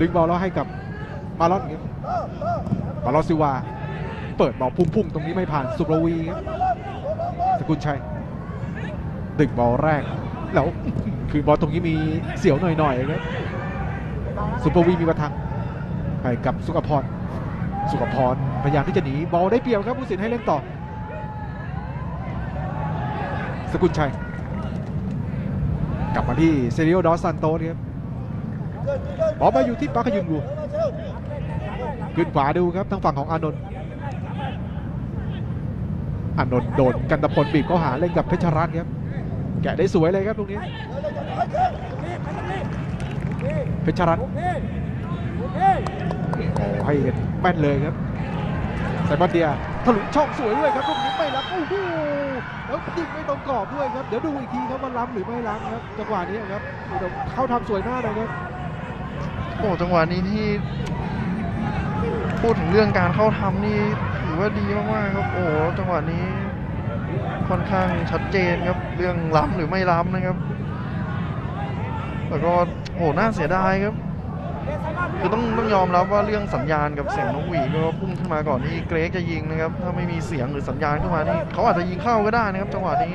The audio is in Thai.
ดึงบอลแล้วให้กับมาลอนครับมาลอนซิวา เปิดบอลพุ่งๆตรงนี้ไม่ผ่านสุรวีครับสกุลชัยดึงบอลแรก แล้วคือบอลตรงนี้มีเสียวหน่อยๆครับสุปวีมีประทังไปกับสุขพรสุขพรพยายามที่จะหนีบอลได้เปรียบครับผู้สินให้เล่นต่อ สกุลชัย กลับมาที่เซริโอดอสซันโตสครับ บอลมาอยู่ที่ปาคยุนกูขึ้นขวาดูครับทางฝั่งของอานนท์อานนท์โดนกันตะพลบีบเข้าหาเล่นกับเพชรรัตน์ครับ แกะได้สวยเลยครับตรงนี้ เพชรรัตน์โอ้ให้แม่นเลยครับไซมอนเดียทะลุช่องสวยด้วยครับตรงนี้ไม่รับโอ้โหแล้วยิงไม่ตรงกรอบด้วยครับ เดี๋ยวดูอีกทีครับว่าล้ำหรือไม่ล้ำครับ จังหวะนี้ครับ เข้าทำสวยมากเลยครับ โอ้จังหวะนี้ที่พูดถึงเรื่องการเข้าทำนี่ถือว่าดีมากๆครับ โอ้จังหวะนี้ค่อนข้างชัดเจนครับ เรื่องล้ำหรือไม่ล้ำนะครับแล้วก็โอ้หน่าเสียดายครับ คือต้องต้องยอมรับว่าเรื่องสัญญาณกับเสียงนกหวีก็พุ่งขึ้นมาก่อนที่เกรกจะยิงนะครับ ถ้าไม่มีเสียงหรือสัญญาณขึ้นมานี่เขาอาจจะยิงเข้าก็ได้นะครับ จังหวะนี้